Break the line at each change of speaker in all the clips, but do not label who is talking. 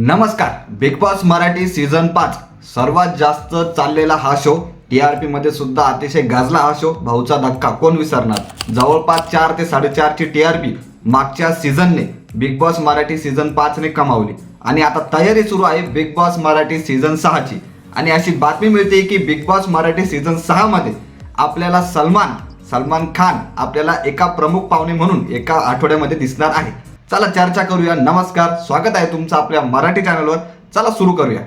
नमस्कार. Big Boss Marathi season पाच. सर्वात जास्त चाललेला हा शो टीआरपी मध्ये सुद्धा अतिशय गाजला हा शो भाऊचा धक्का. कोण विसरणार? जवळपास चार ते साडेचारची टीआरपी मागच्या सीझनने बिग बॉस मराठी सीझन पाचने कमावली. आणि आता तयारी सुरू आहे बिग बॉस मराठी सीझन सहाची. आणि अशी बातमी मिळते की बिग बॉस मराठी सीझन सहामध्ये आपल्याला सलमान सलमान खान आपल्याला एका प्रमुख पाहुणे म्हणून एका आठवड्यामध्ये दिसणार आहे. चला चर्चा करूया. नमस्कार. स्वागत आहे तुमचं आपल्या मराठी चॅनलवर. चला सुरू करूया.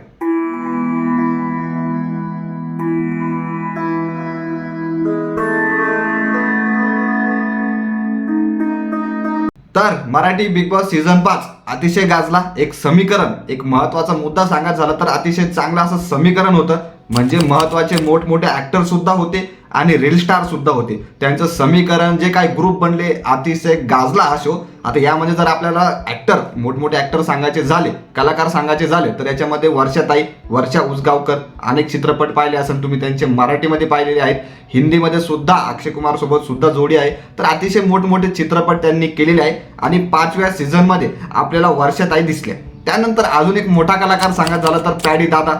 तर मराठी बिग बॉस सीझन पाच अतिशय गाजला. एक समीकरण एक महत्त्वाचा मुद्दा सांगायचा झाला तर अतिशय चांगलं असं समीकरण होतं. म्हणजे महत्त्वाचे मोठमोठे ऍक्टर सुद्धा होते आणि रील स्टार सुद्धा होते. त्यांचं समीकरण जे काही ग्रुप बनले अतिशय गाजला हा शो आता यामध्ये जर आपल्याला ऍक्टर मोठमोठे ऍक्टर सांगायचे झाले कलाकार सांगायचे झाले तर याच्यामध्ये वर्षाताई वर्षा उसगावकर अनेक चित्रपट पाहिले असेल तुम्ही त्यांचे मराठीमध्ये पाहिलेले आहेत. हिंदीमध्ये सुद्धा अक्षय कुमार सोबत सुद्धा जोडी आहे. तर अतिशय मोठमोठे चित्रपट त्यांनी केलेले आहे. आणि पाचव्या सीझनमध्ये आपल्याला वर्षाताई दिसल्या. त्यानंतर अजून एक मोठा कलाकार सांगत झाला तर पॅडी दादा.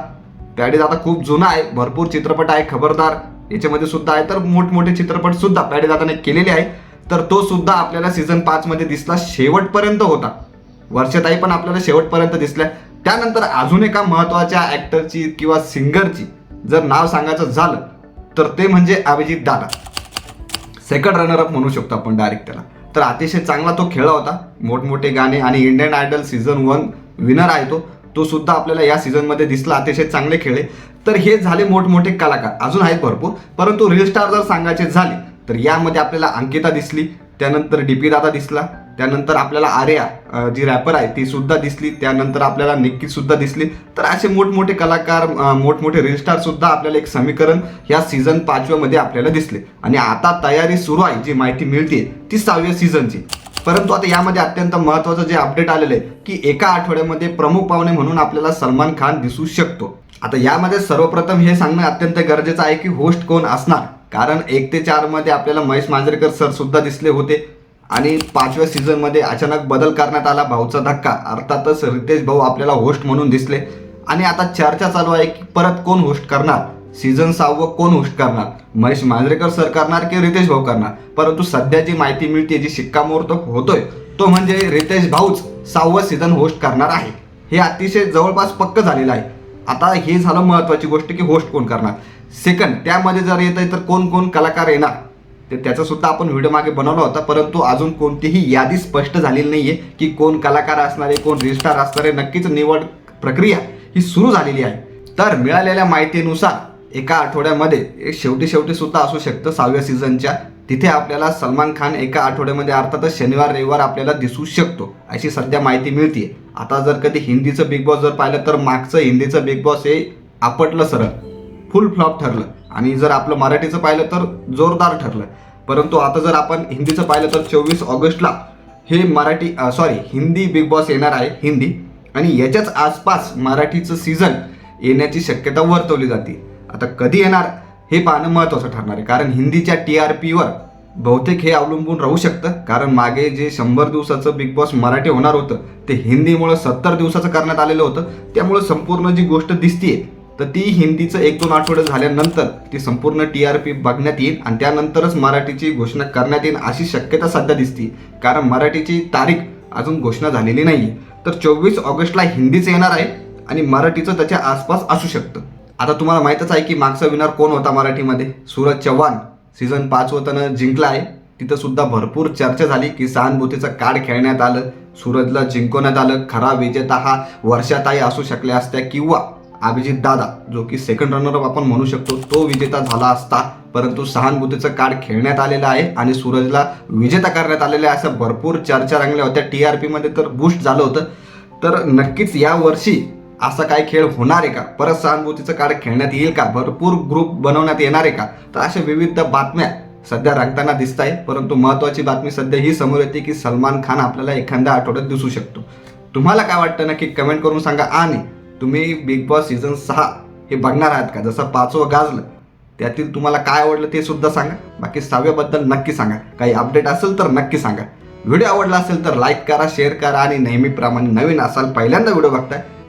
पॅडीज आता खूप जुना आहे भरपूर चित्रपट आहे खबरदार याच्यामध्ये सुद्धा आहे. तर मोठमोठे चित्रपट सुद्धा पॅडीदादाने केलेले आहे. तर तो सुद्धा आपल्याला सीझन पाच मध्ये दिसला शेवटपर्यंत होता. वर्षताई पण आपल्याला शेवटपर्यंत दिसल्या. त्यानंतर अजून एका महत्त्वाच्या ऍक्टरची किंवा सिंगरची जर नाव सांगायचं झालं तर ते म्हणजे अभिजित दादा. सेकंड रनर अप म्हणू शकतो आपण डायरेक्ट त्याला. तर अतिशय चांगला तो खेळला होता. मोठमोठे गाणे आणि Indian Idol season one winner आहे तो. तो सुद्धा आपल्याला या सीझनमध्ये दिसला अतिशय चांगले खेळले. तर हे झाले मोठमोठे कलाकार. अजून आहेत भरपूर परंतु रील स्टार जर सांगायचे झाले तर यामध्ये आपल्याला अंकिता दिसली त्यानंतर डीपी दादा दिसला त्यानंतर आपल्याला आर्या जी रॅपर आहे ती सुद्धा दिसली त्यानंतर आपल्याला निक्की सुद्धा दिसली. तर असे मोठमोठे कलाकार मोठमोठे रील स्टार सुद्धा आपल्याला एक समीकरण या सीझन पाचव्यामध्ये आपल्याला दिसले. आणि आता तयारी सुरू आहे जी माहिती मिळते ती सहाव्या सीझनची परंतु आता यामध्ये अत्यंत महत्वाचं जे अपडेट आलेलं आहे की एका आठवड्यामध्ये प्रमुख पाहुणे म्हणून आपल्याला सलमान खान दिसू शकतो. आता यामध्ये सर्वप्रथम हे सांगणं अत्यंत गरजेचं आहे की होस्ट कोण असणार? कारण एक ते चारमध्ये आपल्याला महेश मांजरेकर सर सुद्धा दिसले होते. आणि पाचव्या सीझनमध्ये अचानक बदल करण्यात आला भाऊचा धक्का. अर्थातच रितेश भाऊ आपल्याला होस्ट म्हणून दिसले. आणि आता चर्चा चालू आहे की परत कोण होस्ट करणार? सीझन सहावं कोण होस्ट करणार? महेश मांजरेकर सर करणार की रितेश भाऊ करणार? परंतु सध्या जी माहिती मिळते जी शिक्कामोर्तब होतोय तो म्हणजे रितेश भाऊच सहावं सीझन होस्ट करणार आहे. हे अतिशय जवळपास पक्क झालेलं आहे. आता हे झालं महत्त्वाची गोष्ट की होस्ट कोण करणार? सेकंड त्यामध्ये जर येत आहे तर कोण कोण कलाकार येणार? ते त्याचासुद्धा आपण व्हिडिओ मागे बनवला होता परंतु अजून कोणतीही यादी स्पष्ट झालेली नाही आहे की कोण कलाकार असणारे कोण रिस्टार असणारे नक्कीच निवड प्रक्रिया ही सुरू झालेली आहे. तर मिळालेल्या माहितीनुसार एका आठवड्यामध्ये एक शेवटी शेवटी सुद्धा असू शकतं सहाव्या सीझनच्या तिथे आपल्याला सलमान खान एका आठवड्यामध्ये अर्थातच शनिवार रविवार आपल्याला दिसू शकतो अशी सध्या माहिती मिळते आता जर कधी हिंदीचं बिग बॉस जर पाहिलं तर मागचं हिंदीचं बिग बॉस हे आपटलं सरळ. फुल फ्लॉप ठरलं. आणि जर आपलं मराठीचं पाहिलं तर जोरदार ठरलं. परंतु आता जर आपण हिंदीचं पाहिलं तर चोवीस ऑगस्टला हे Marathi sorry Hindi Bigg Boss येणार आहे हिंदी. आणि याच्याच आसपास मराठीचं सीझन येण्याची शक्यता वर्तवली जाते. आता कधी येणार हे पाहणं महत्त्वाचं ठरणार आहे. कारण हिंदीच्या टी आर पीवर बहुतेक हे अवलंबून राहू शकतं. कारण मागे जे शंभर दिवसाचं बिग बॉस मराठी होणार होतं ते हिंदीमुळं सत्तर दिवसाचं करण्यात आलेलं होतं. त्यामुळं संपूर्ण जी गोष्ट दिसतीये तर ती हिंदीचं एक दोन आठवडे झाल्यानंतर ती संपूर्ण टी आर पी बघण्यात येईल आणि त्यानंतरच मराठीची घोषणा करण्यात येईल अशी शक्यता सध्या दिसते कारण मराठीची तारीख अजून घोषणा झालेली नाही तर चोवीस ऑगस्टला हिंदीचं येणार आहे आणि मराठीचं त्याच्या आसपास असू शकतं. आता तुम्हाला माहीतच आहे की मागचा विनर कोण होता मराठीमध्ये? सूरज चव्हाण. सीझन पाच त्यानं जिंकला आहे. तिथं सुद्धा भरपूर चर्चा झाली की सहानुभूतीचं कार्ड खेळण्यात आलं. सूरजला जिंकवण्यात आलं. खरा विजेता हा वर्षाताई असू शकल्या असत्या किंवा अभिजित दादा जो की सेकंड रनरअप आपण म्हणू शकतो तो विजेता झाला असता. परंतु सहानुभूतीचं कार्ड खेळण्यात आलेलं आहे आणि सूरजला विजेता करण्यात आलेलं आहे असं भरपूर चर्चा रंगल्या होत्या. टी आर पीमध्ये तर बूस्ट झालं होतं. तर नक्कीच या वर्षी असा काय खेळ होणार आहे का? परत सहानुभूतीचं कार्ड खेळण्यात येईल का? भरपूर ग्रुप बनवण्यात येणार आहे का? तर अशा विविध बातम्या सध्या रंगताना दिसत आहे परंतु महत्वाची बातमी सध्या ही समोर येते की सलमान खान आपल्याला एखाद्या आठवड्यात दिसू शकतो. तुम्हाला काय वाटतं नक्की कमेंट करून सांगा आणि तुम्ही बिग बॉस सीझन सहा हे बघणार आहात का? जसं पाचवं गाजलं त्यातील तुम्हाला काय आवडलं ते सुद्धा सांगा. बाकी सहाव्याबद्दल नक्की सांगा. काही अपडेट असेल तर नक्की सांगा. व्हिडिओ आवडला असेल तर लाईक करा शेअर करा आणि नेहमीप्रमाणे नवीन असाल पहिल्यांदा व्हिडिओ बघताय